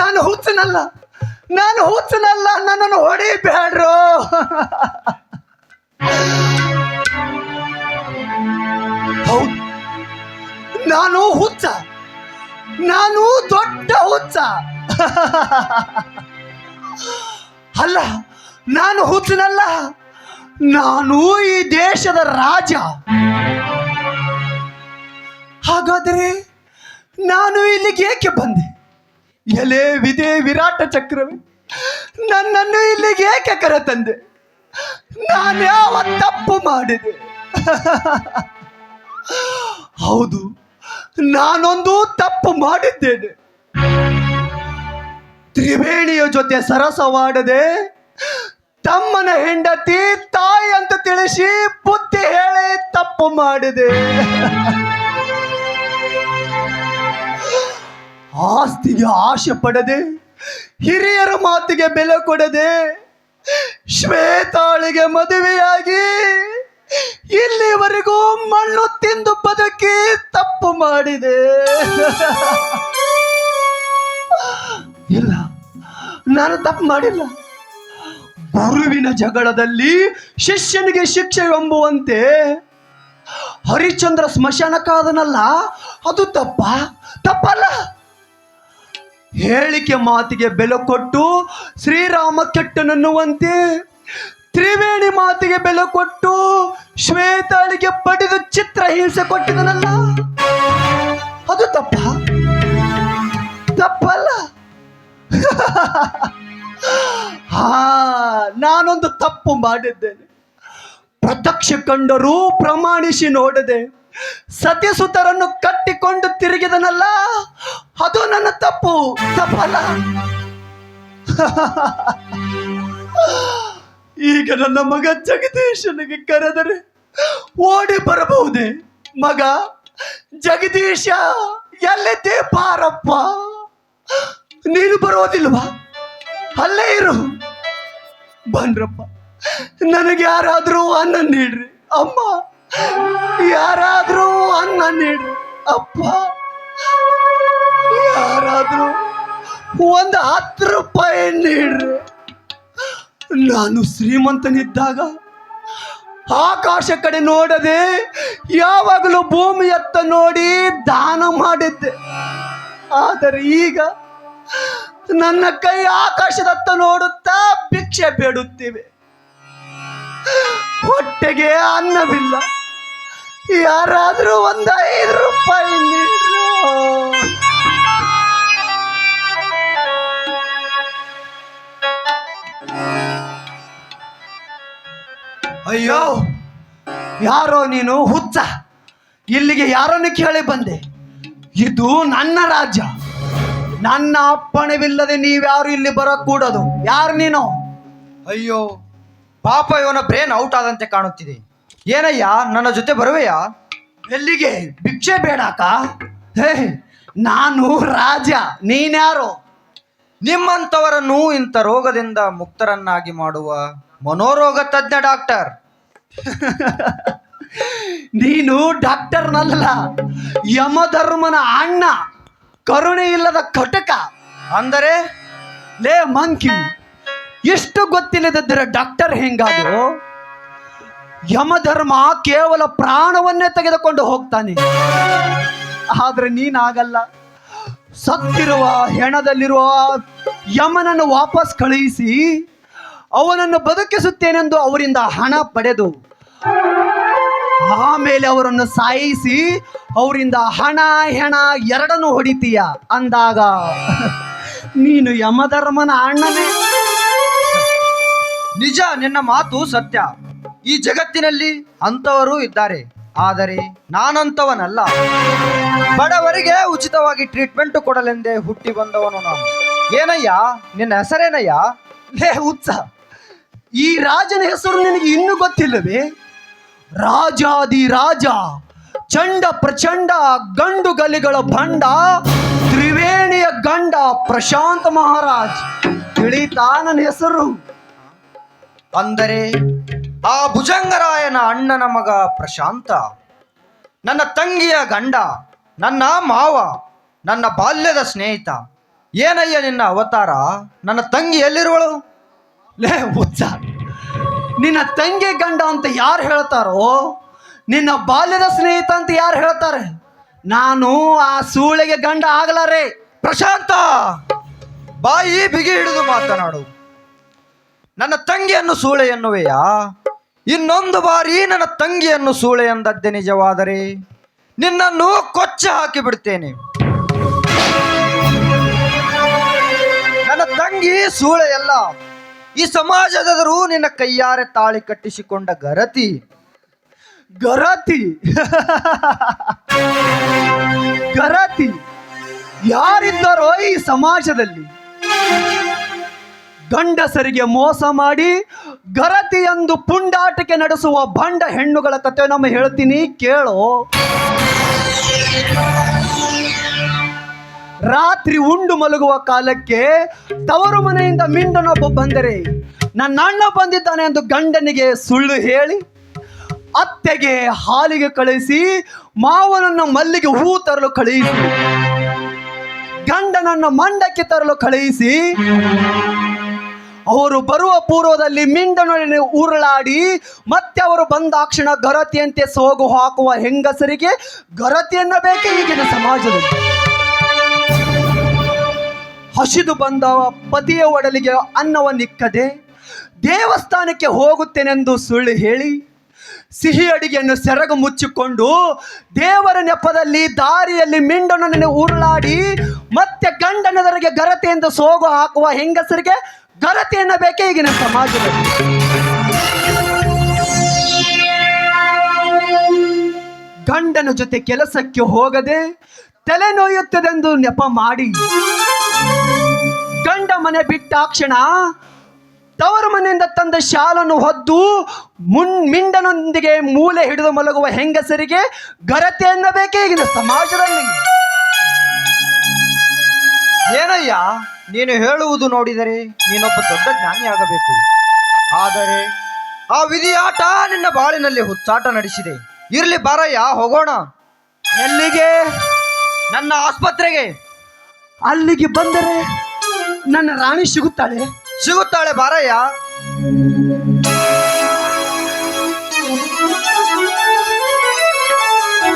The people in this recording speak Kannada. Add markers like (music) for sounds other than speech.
ನಾನು ಹುಚ್ಚನಲ್ಲ. ನಾನು ಹುಚ್ಚನಲ್ಲ, ನನ್ನನ್ನು ಹೊಡಿಬೇಡ್ರು ಹೌದು. ನಾನು ಹುಚ್ಚ. ನಾನು ದೊಡ್ಡ ಹುಚ್ಚ. ಅಲ್ಲ, ನಾನು ಹುಚ್ಚನಲ್ಲ. ನಾನು ಈ ದೇಶದ ರಾಜ. ಹಾಗಾದರೆ ನಾನು ಇಲ್ಲಿಗೆ ಏಕೆ ಬಂದೆ? ಎಲೆ ವಿದೆ ವಿರಾಟ ಚಕ್ರವೇ, ನನ್ನನ್ನು ಇಲ್ಲಿಗೆ ಏಕೆ ಕರೆತಂದೆ? ನಾನು ಯಾವ ತಪ್ಪು ಮಾಡಿದೆ? ಹೌದು, ನಾನೊಂದು ತಪ್ಪು ಮಾಡಿದ್ದೇನೆ. ತ್ರಿವೇಣಿಯ ಜೊತೆ ಸರಸವಾಡದೆ ತಮ್ಮನ ಹೆಂಡತಿ ತಾಯಿ ಅಂತ ತಿಳಿಸಿ ಬುದ್ಧಿ ಹೇಳಿ ತಪ್ಪು ಮಾಡಿದೆ. ಆಸ್ತಿಗೆ ಆಶೆ ಪಡದೆ, ಹಿರಿಯರ ಮಾತಿಗೆ ಬೆಲೆ ಕೊಡದೆ, ಶ್ವೇತಾಳಿಗೆ ಮದುವೆಯಾಗಿ ಇಲ್ಲಿವರೆಗೂ ಮಣ್ಣು ತಿಂದು ಬದುಕಿ ತಪ್ಪು ಮಾಡಿದೆ. ಇಲ್ಲ, ನಾನು ತಪ್ಪು ಮಾಡಿಲ್ಲ. ಗುರುವಿನ ಜಗಳದಲ್ಲಿ ಶಿಷ್ಯನಿಗೆ ಶಿಕ್ಷೆ ಎಂಬುವಂತೆ ಹರಿಶ್ಚಂದ್ರ ಸ್ಮಶಾನಕ್ಕಾದನಲ್ಲ, ಅದು ತಪ್ಪ? ತಪ್ಪಲ್ಲ. ಹೇಳಿಕೆ ಮಾತಿಗೆ ಬೆಲೆ ಕೊಟ್ಟು ಶ್ರೀರಾಮ ಕೆಟ್ಟನನ್ನುವಂತೆ ತ್ರಿವೇಣಿ ಮಾತಿಗೆ ಬೆಲೆ ಕೊಟ್ಟು ಶ್ವೇತಾಳಿಗೆ ಪಡೆದು ಚಿತ್ರ ಹಿಂಸೆ ಕೊಟ್ಟಿದನಲ್ಲ? ಅದು ತಪ್ಪ? ತಪ್ಪಲ್ಲ? (laughs) ಹಾ, ನಾನೊಂದು ತಪ್ಪು ಮಾಡಿದ್ದೇನೆ. ಪ್ರತ್ಯಕ್ಷ ಕಂಡರೂ ಪ್ರಮಾಣಿಸಿ ನೋಡದೆ ಸತ್ಯಸುತರನ್ನು ಕಟ್ಟಿಕೊಂಡು ತಿರುಗಿದನಲ್ಲ? ಅದು ನನ್ನ ತಪ್ಪು. ತಪ್ಪಲ್ಲ. ಈಗ ನನ್ನ ಮಗ ಜಗದೀಶನಿಗೆ ಕರೆದರೆ ಓಡಿ ಬರಬಹುದೇ? ಮಗ ಜಗದೀಶ, ಎಲ್ಲಿದ್ದೆ ಪಾರಪ್ಪ ನೀನು ಬರೋದಿಲ್ವಾ ಅಲ್ಲೇ ಇರು. ಬನ್ರಪ್ಪ, ನನಗೆ ಯಾರಾದರೂ ಅನ್ನ ನೀಡ್ರಿ. ಅಮ್ಮ. ಯಾರಾದರೂ ಅನ್ನ ನೀಡು, ಅಪ್ಪ. ಯಾರಾದರೂ ಒಂದು ಹತ್ತು ರೂಪಾಯಿ ನೀಡ್ರಿ. ನಾನು ಶ್ರೀಮಂತನಿದ್ದಾಗ ಆಕಾಶ ಕಡೆ ನೋಡದೆ ಯಾವಾಗಲೂ ಭೂಮಿಯತ್ತ ನೋಡಿ ದಾನ ಮಾಡಿದ್ದೆ. ಆದರೆ ಈಗ ನನ್ನ ಕೈ ಆಕಾಶದತ್ತ ನೋಡುತ್ತಾ ಭಿಕ್ಷೆ ಬೇಡುತ್ತಿವೆ. ಹೊಟ್ಟೆಗೆ ಅನ್ನವಿಲ್ಲ. ಯಾರಾದರೂ ಒಂದು ಐದು ರೂಪಾಯಿ ನೀಡ್ರು. ಅಯ್ಯೋ, ಯಾರೋ ನೀನು ಹುಚ್ಚ. ಇಲ್ಲಿಗೆ ಯಾರನ್ನು ಕೇಳಿ ಬಂದೆ? ಇದು ನನ್ನ ರಾಜ್ಯ. ನನ್ನ ಅಪ್ಪಣೆವಿಲ್ಲದೆ ನೀವ್ಯಾರು ಇಲ್ಲಿ ಬರಕೂಡದು. ಯಾರು ನೀನು? ಅಯ್ಯೋ, ಪಾಪ ಇವನ ಬ್ರೇನ್ ಔಟ್ ಆದಂತೆ ಕಾಣುತ್ತಿದೆ. ಏನಯ್ಯ? ನನ್ನ ಜೊತೆ ಬರುವೆಯಾ? ಎಲ್ಲಿಗೆ? ಭಿಕ್ಷೆ ಬೇಡಕ್ಕ ಹೇ, ನಾನು ರಾಜ, ನೀನ್ಯಾರು? ನಿಮ್ಮಂಥವರನ್ನು ಇಂಥ ರೋಗದಿಂದ ಮುಕ್ತರನ್ನಾಗಿ ಮಾಡುವ ಮನೋರೋಗ ತಜ್ಞ ಡಾಕ್ಟರ್. ನೀನು ಡಾಕ್ಟರ್ನಲ್ಲ, ಯಮಧರ್ಮನ ಅಣ್ಣ, ಕರುಣೆ ಇಲ್ಲದ ಕಟಕ. ಅಂದರೆ, ಲೇ ಮಂಕಿ, ಎಷ್ಟು ಗೊತ್ತಿಲ್ಲದಿದ್ದರೆ ಡಾಕ್ಟರ್ ಹೆಂಗಾದ್ರು? ಯಮಧರ್ಮ ಕೇವಲ ಪ್ರಾಣವನ್ನೇ ತೆಗೆದುಕೊಂಡು ಹೋಗ್ತಾನೆ. ಆದ್ರೆ ನೀನಾಗಲ್ಲ. ಸತ್ತಿರುವ ಹೆಣದಲ್ಲಿರುವ ಯಮನನ್ನು ವಾಪಸ್ ಕಳುಹಿಸಿ ಅವನನ್ನು ಬದುಕಿಸುತ್ತೇನೆಂದು ಅವರಿಂದ ಹಣ ಪಡೆದು ಆಮೇಲೆ ಅವರನ್ನು ಸಾಯಿಸಿ ಅವರಿಂದ ಹಣ, ಹೆಣ ಎರಡನ್ನು ಹೊಡಿತೀಯ ಅಂದಾಗ ನೀನು ಯಮಧರ್ಮನ ಅಣ್ಣನೇ. ನಿಜ ನಿನ್ನ ಮಾತು ಸತ್ಯ. ಈ ಜಗತ್ತಿನಲ್ಲಿ ಅಂಥವರು ಇದ್ದಾರೆ. ಆದರೆ ನಾನಂತವನಲ್ಲ ಬಡವರಿಗೆ ಉಚಿತವಾಗಿ ಟ್ರೀಟ್ಮೆಂಟ್ ಕೊಡಲೆಂದೇ ಹುಟ್ಟಿ ಬಂದವನು ನಾನು. ಏನಯ್ಯ? ನಿನ್ನ ಹೆಸರೇನಯ್ಯ? ಲೇ ಉತ್ಸ ಈ ರಾಜನ ಹೆಸರು ನಿನಗೆ ಇನ್ನೂ ಗೊತ್ತಿಲ್ಲವೇ? ರಾಜಾದಿ ರಾಜ, ಚಂಡ ಪ್ರಚಂಡ, ಗಂಡು ಗಲಿಗಳ ಭಂಡ, ತ್ರಿವೇಣಿಯ ಗಂಡ ಪ್ರಶಾಂತ ಮಹಾರಾಜ್. ತಿಳಿತಾ ನನ್ನ ಹೆಸರು? ಅಂದರೆ ಆ ಭುಜಂಗರಾಯನ ಅಣ್ಣನ ಮಗ ಪ್ರಶಾಂತ ನನ್ನ ತಂಗಿಯ ಗಂಡ ನನ್ನ ಮಾವ ನನ್ನ ಬಾಲ್ಯದ ಸ್ನೇಹಿತ ಏನಯ್ಯ ನಿನ್ನ ಅವತಾರ? ನನ್ನ ತಂಗಿ ಎಲ್ಲಿರುವಳು? ಲೇ ಹುಚ್ಚ. ನಿನ್ನ ತಂಗಿ ಗಂಡ ಅಂತ ಯಾರು ಹೇಳ್ತಾರೋ ನಿನ್ನ ಬಾಲ್ಯದ ಸ್ನೇಹಿತ ಅಂತ ಯಾರು ಹೇಳ್ತಾರೆ? ನಾನು ಆ ಸೂಳೆಗೆ ಗಂಡ ಆಗಲಾರೆ ಪ್ರಶಾಂತ ಬಾಯಿ ಬಿಗಿ ಹಿಡಿದು ಮಾತನಾಡು. ನನ್ನ ತಂಗಿಯನ್ನು ಸೂಳೆ ಎನ್ನುವೆಯಾ? ಇನ್ನೊಂದು ಬಾರಿ ನನ್ನ ತಂಗಿಯನ್ನು ಸೂಳೆ ಎಂದದ್ದೆ ನಿಜವಾದರೆ ನಿನ್ನನ್ನು ಕೊಚ್ಚ ಹಾಕಿ ಬಿಡ್ತೇನೆ ನನ್ನ ತಂಗಿ ಸೂಳೆಯಲ್ಲ ಈ ಸಮಾಜದವರು ನಿನ್ನ ಕೈಯಾರೆ ತಾಳಿ ಕಟ್ಟಿಸಿಕೊಂಡ ಗರತಿ. ಗರತಿ. ಗರತಿ. ಯಾರಿದ್ದಾರೋ ಈ ಸಮಾಜದಲ್ಲಿ ಗಂಡಸರಿಗೆ ಮೋಸ ಮಾಡಿ ಗರತಿಯೊಂದು ಎಂದು ಪುಂಡಾಟಿಕೆ ನಡೆಸುವ ಬಂಡ ಹೆಣ್ಣುಗಳ ಕತೆ ನಮ್ಮ ಹೇಳ್ತೀನಿ, ಕೇಳು. ರಾತ್ರಿ ಉಂಡು ಮಲಗುವ ಕಾಲಕ್ಕೆ ತವರು ಮನೆಯಿಂದ ಮಿಂಡನೊಬ್ಬ ಬಂದರೆ, ನನ್ನ ಅಣ್ಣ ಬಂದಿದ್ದಾನೆ ಎಂದು ಗಂಡನಿಗೆ ಸುಳ್ಳು ಹೇಳಿ, ಅತ್ತೆಗೆ ಹಾಲಿಗೆ ಕಳಿಸಿ, ಮಾವನನ್ನ ಮಲ್ಲಿಗೆ ಹೂ ತರಲು ಕಳುಹಿಸಿ ಗಂಡನನ್ನ ಮಂಡಕ್ಕೆ ತರಲು ಕಳುಹಿಸಿ ಅವರು ಬರುವ ಪೂರ್ವದಲ್ಲಿ ಮಿಂಡನೊಡನೆ ಉರುಳಾಡಿ, ಮತ್ತೆ ಅವರು ಬಂದಾಕ್ಷಣ ಗರತಿಯಂತೆ ಸೋಗು ಹಾಕುವ ಹೆಂಗಸರಿಗೆ ಗರತಿಯನ್ನ ಬೇಕೇ ಈಗಿನ ಸಮಾಜದಲ್ಲಿ? ಹಸಿದು ಬಂದ ಪತಿಯ ಒಡಲಿಗೆ ಅನ್ನವನ್ನಿಕ್ಕದೆ ದೇವಸ್ಥಾನಕ್ಕೆ ಹೋಗುತ್ತೇನೆಂದು ಸುಳ್ಳು ಹೇಳಿ, ಸಿಹಿ ಅಡಿಗೆಯನ್ನು ಸೆರಗು ಮುಚ್ಚಿಕೊಂಡು ದೇವರ ನೆಪದಲ್ಲಿ ದಾರಿಯಲ್ಲಿ ಮಿಂಡನನ್ನು ಉರುಳಾಡಿ, ಮತ್ತೆ ಗಂಡನದರಿಗೆ ಗರತೆಯಿಂದ ಸೋಗು ಹಾಕುವ ಹೆಂಗಸರಿಗೆ ಗರತೆಯನ್ನ ಬೇಕೇ ಈಗಿನ ಸಮಾಜದಲ್ಲಿ. ಗಂಡನ ಜೊತೆ ಕೆಲಸಕ್ಕೆ ಹೋಗದೆ ತಲೆನೋಯುತ್ತದೆಂದು ನೆಪ ಮಾಡಿ. ಗಂಡ ಮನೆ ಬಿಟ್ಟಾಕ್ಷಣ ತವರು ಮನೆಯಿಂದ ತಂದ ಶಾಲನ್ನು ಹೊದ್ದು ಮುನ್ ಮಿಂಡನೊಂದಿಗೆ ಮೂಲೆ ಹಿಡಿದು ಮಲಗುವ ಹೆಂಗಸರಿಗೆ ಗರತೆ ಎನ್ನಬೇಕೇ ಈಗಿನ ಸಮಾಜದಲ್ಲಿ. ಏನಯ್ಯ? ನೀನು ಹೇಳುವುದು ನೋಡಿದರೆ ನೀನೊಬ್ಬ ದೊಡ್ಡ ಜ್ಞಾನಿಯಾಗಬೇಕು ಆದರೆ ಆ ವಿಧಿಯಾಟ ನಿನ್ನ ಬಾಳಿನಲ್ಲಿ ಹುಚ್ಚಾಟ ನಡೆಸಿದೆ. ಇರ್ಲಿ ಬಾರಯ್ಯ ಹೋಗೋಣ. ಎಲ್ಲಿಗೆ ನನ್ನ ಆಸ್ಪತ್ರೆಗೆ. ಅಲ್ಲಿಗೆ ಬಂದರೆ ನನ್ನ ರಾಣಿ ಸಿಗುತ್ತಾಳೆ? ಸಿಗುತ್ತಾಳೆ ಬಾರಯ್ಯ.